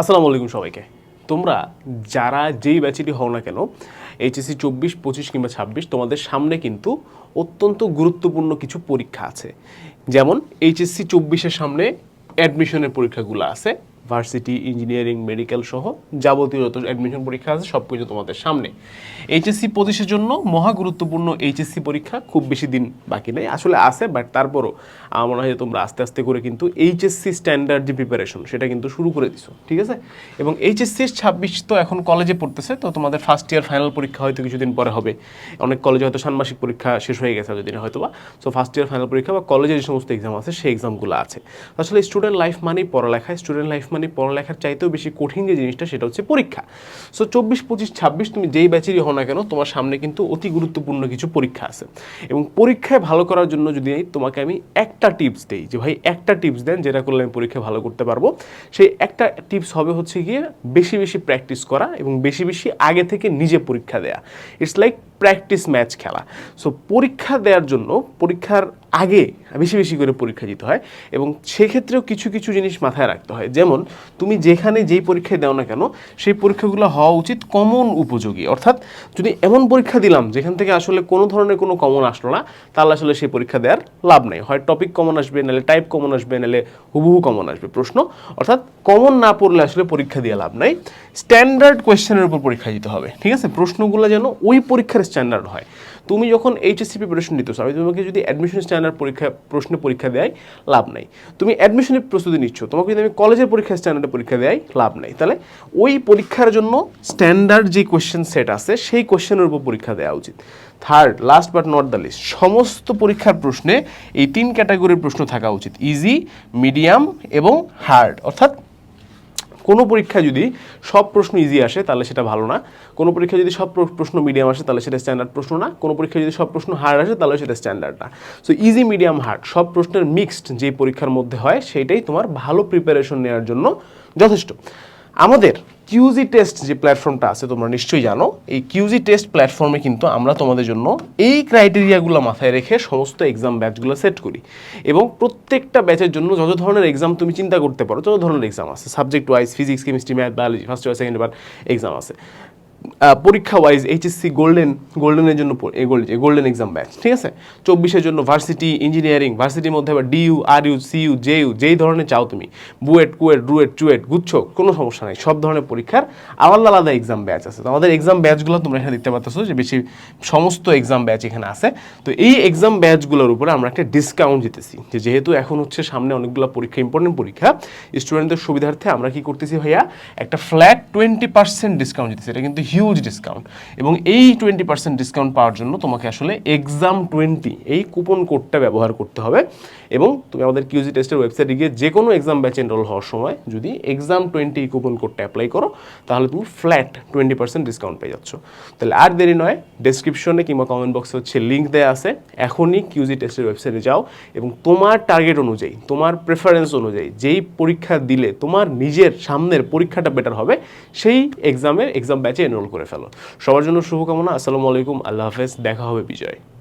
আসসালামু আলাইকুম সবাইকে। তোমরা যারা যেই ব্যাচেরই হও না কেন এইচএসসি চব্বিশ, পঁচিশ কিংবা ছাব্বিশ, তোমাদের সামনে কিন্তু অত্যন্ত গুরুত্বপূর্ণ কিছু পরীক্ষা আছে। যেমন এইচএসসি চব্বিশের সামনে অ্যাডমিশনের পরীক্ষাগুলো আছে। ভার্সিটি, ইঞ্জিনিয়ারিং, মেডিকেল সহ যাবতীয় অ্যাডমিশন পরীক্ষা আছে সব কিছু তোমাদের সামনে। এইচএসসি পঁচিশের জন্য মহা গুরুত্বপূর্ণ এইচএসসি পরীক্ষা খুব বেশি দিন বাকি নেই। আসলে আছে বাট তারপরও আমার মনে হয় তোমরা আস্তে আস্তে করে কিন্তু এইচএসসি স্ট্যান্ডার্ড যে প্রিপারেশন সেটা কিন্তু শুরু করে দিছো, ঠিক আছে? এবং এইচএসসি ছাব্বিশ তো এখন কলেজে পড়তেছে, তো তোমাদের ফার্স্ট ইয়ার ফাইনাল পরীক্ষা হয়তো কিছুদিন পরে হবে। অনেক কলেজে হয়তো ষান্মাসিক পরীক্ষা শেষ হয়ে গেছে যদি হয়তো বা সো ফার্স্ট ইয়ার ফাইনাল পরীক্ষা বা কলেজে যে সমস্ত এক্সাম আছে, সেই এক্সামগুলো আছে। আসলে স্টুডেন্ট লাইফ মানেই পড়ালেখা। স্টুডেন্ট লাইফ মানে পড়ালেখার চাইতেও বেশি কঠিন যে জিনিসটা সেটা হচ্ছে পরীক্ষা। সো চব্বিশ, পঁচিশ, ছাব্বিশ তুমি যেই ব্যাচেরই হও না কেন, তোমার সামনে কিন্তু অতি গুরুত্বপূর্ণ কিছু পরীক্ষা আছে। এবং পরীক্ষায় ভালো করার জন্য যদি তোমাকে আমি একটা টিপস দিই যে, ভাই, একটা টিপস দেন যেটা করলে আমি পরীক্ষা ভালো করতে পারব। সেই একটা টিপস হবে হচ্ছে গিয়ে বেশি বেশি প্র্যাকটিস করা এবং বেশি বেশি আগে থেকে নিজে পরীক্ষা দেয়া। ইটস লাইক প্র্যাকটিস ম্যাচ খেলা। সো পরীক্ষা দেওয়ার জন্য, পরীক্ষার আগে বেশি বেশি করে পরীক্ষা দিতে হয় এবং সেক্ষেত্রেও কিছু কিছু জিনিস মাথায় রাখতে হয়। যেমন, তুমি যেখানে যেই পরীক্ষায় দাও না কেন, সেই পরীক্ষাগুলো হওয়া উচিত কমন উপযোগী। অর্থাৎ যদি এমন পরীক্ষা দিলাম যেখান থেকে আসলে কোনো ধরনের কোনো কমন আসলো না, তাহলে আসলে সেই পরীক্ষা দেওয়ার লাভ নেই। হয় টপিক কমন আসবে, নাহলে টাইপ কমন আসবে, নাহলে হুবহু কমন আসবে প্রশ্ন। অর্থাৎ কমন না পড়লে আসলে পরীক্ষা দিয়ে লাভ নাই। স্ট্যান্ডার্ড কোয়েশ্চেনের উপর পরীক্ষা দিতে হবে, ঠিক আছে? প্রশ্নগুলো যেন ওই পরীক্ষার স্ট্যান্ডার্ড হয়। তুমি যখন এইচএসসি প্রিপারেশন নিতেছো আমি তোমাকে যদি অ্যাডমিশন স্ট্যান্ডার্ড পরীক্ষা প্রশ্নে পরীক্ষা দেয় লাভ নাই। তুমি অ্যাডমিশনের প্রস্তুতি নিচ্ছ, তোমাকে যদি আমি কলেজের পরীক্ষা স্ট্যান্ডার্ডে পরীক্ষা দেয় লাভ নাই। তাহলে ওই পরীক্ষার জন্য স্ট্যান্ডার্ড যে কোয়েশ্চেন সেট আছে, সেই কোয়েশ্চেনের উপর পরীক্ষা দেওয়া উচিত। Third last but not the least সমস্ত পরীক্ষার প্রশ্নে এই তিন ক্যাটাগরির প্রশ্ন থাকা উচিত। ইজি মিডিয়াম এবং হার্ড অর্থাৎ কোনো পরীক্ষা যদি সব প্রশ্ন ইজি আসে, তাহলে সেটা ভালো না। কোনো পরীক্ষায় যদি সব প্র- প্রশ্ন মিডিয়াম আসে, তাহলে সেটা স্ট্যান্ডার্ড প্রশ্ন না। কোনো পরীক্ষায় যদি সব প্রশ্ন হার্ড আসে, তাহলে সেটা স্ট্যান্ডার্ড না। সো ইজি মিডিয়াম হার্ড সব প্রশ্নের মিক্সড যে পরীক্ষার মধ্যে হয় সেটাই তোমার ভালো প্রিপারেশন নেওয়ার জন্য যথেষ্ট। আমাদের কিউজি টেস্ট যে প্ল্যাটফর্মটা আছে, তোমরা নিশ্চয়ই জানো। এই কিউজি টেস্ট প্ল্যাটফর্মে কিন্তু আমরা তোমাদের জন্য এই ক্রাইটেরিয়াগুলো মাথায় রেখে সমস্ত এক্সাম ব্যাচগুলো সেট করি। এবং প্রত্যেকটা ব্যাচের জন্য যত ধরনের এক্সাম তুমি চিন্তা করতে পারো যত ধরনের এক্সাম আছে। Subject wise physics chemistry math biology first year second year exam আছে। পরীক্ষা ওয়াইজ এইচএসসি গোল্ডেন গোল্ডেনের জন্য গোল্ডেন এক্সাম ব্যাচ ঠিক আছে? চব্বিশের জন্য ভার্সিটি ইঞ্জিনিয়ারিং ভার্সিটির মধ্যে আবার DU R U CU JU যেই ধরনের চাও তুমি। বুয়েট কুয়েট রুয়েট চুয়েট গুচ্ছ কোনো সমস্যা নাই, সব ধরনের পরীক্ষার আলাদা আলাদা এক্সাম ব্যাচ আছে। তো আমাদের এক্সাম ব্যাচগুলো তোমরা এখানে দেখতে পাচ্ছ যে বেশি সমস্ত এক্সাম ব্যাচ এখানে আছে। তো এই এক্সাম ব্যাচগুলোর উপরে আমরা একটা ডিসকাউন্ট দিতেছি যে যেহেতু এখন হচ্ছে সামনে অনেকগুলো পরীক্ষা ইম্পর্টেন্ট পরীক্ষা স্টুডেন্টদের সুবিধার্থে আমরা কি করতেছি ভাইয়া? একটা ফ্ল্যাট টোয়েন্টি পার্সেন্ট ডিসকাউন্ট দিতেছি এটা কিন্তু হিউজ ডিসকাউন্ট এবং এই টোয়েন্টি পার্সেন্ট ডিসকাউন্ট পাওয়ার জন্য তোমাকে আসলে এক্সাম টোয়েন্টি এই কুপন কোডটা ব্যবহার করতে হবে এবং তুমি আমাদের কিউজি টেস্টের ওয়েবসাইটে গিয়ে যে কোনো এক্সাম ব্যাচ এনরোল হওয়ার সময় যদি এক্সাম টোয়েন্টি এই কুপন কোডটা অ্যাপ্লাই করো, তাহলে তুমি ফ্ল্যাট টোয়েন্টি পার্সেন্ট ডিসকাউন্ট পেয়ে যাচ্ছ। তাহলে আর দেরি নয় ডেসক্রিপশনে কিংবা কমেন্ট বক্সে হচ্ছে লিঙ্ক দেওয়া আছে, এখনই কিউজি টেস্টের ওয়েবসাইটে যাও এবং তোমার টার্গেট অনুযায়ী, তোমার প্রেফারেন্স অনুযায়ী যেই পরীক্ষা দিলে তোমার নিজের সামনের পরীক্ষাটা বেটার হবে, সেই এক্সামের এক্সাম ব্যাচে এনরোল করে ফেলো। সবার জন্য শুভকামনা। আসসালামু আলাইকুম। আল্লাহ হাফেজ। দেখা হবে বিজয়।